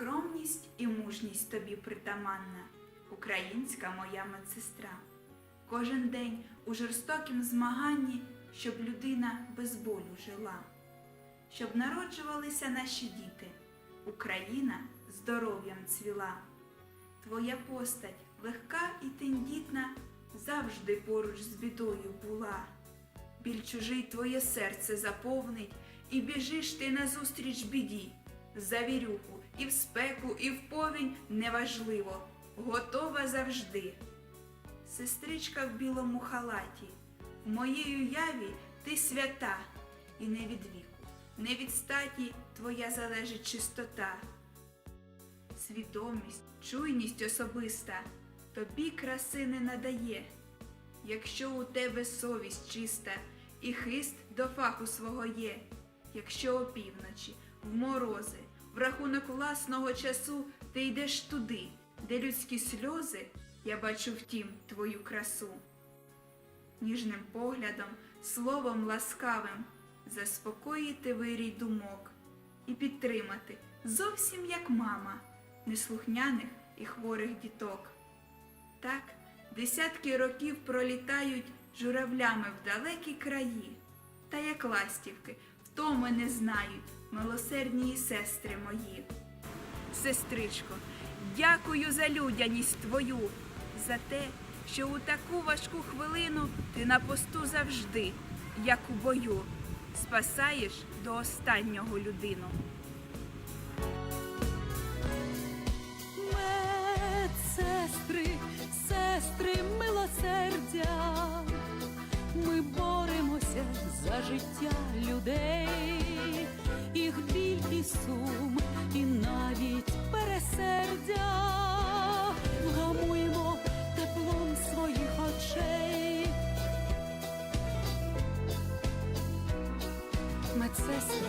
розумність і мужність тобі притаманна, українська моя медсестра. Кожен день у жорстокім змаганні, щоб людина без болю жила, щоб народжувалися наші діти, Україна здоров'ям цвіла. Твоя постать легка і тендітна, завжди поруч з бідою була. Біль чужий твоє серце заповнить, і біжиш ти назустріч біді. За вірюху і в спеку, і в повінь неважливо, готова завжди. Сестричка в білому халаті, в моїй уяві ти свята, і не від віку, не від статі твоя залежить чистота. Свідомість, чуйність особиста тобі краси не надає, якщо у тебе совість чиста і хист до фаху свого є, якщо опівночі, в морози, в рахунок власного часу ти йдеш туди, де людські сльози, я бачу втім твою красу. Ніжним поглядом, словом ласкавим заспокоїти вирій думок і підтримати зовсім як мама неслухняних і хворих діток. Так десятки років пролітають журавлями в далекі краї, та як ластівки втоми не знають милосердні сестри мої. Сестричко, дякую за людяність твою, за те, що у таку важку хвилину ти на посту завжди, як у бою, спасаєш до останнього людину. Медсестри, сестри милосердя, ми боремося за життя людей, Медсестри,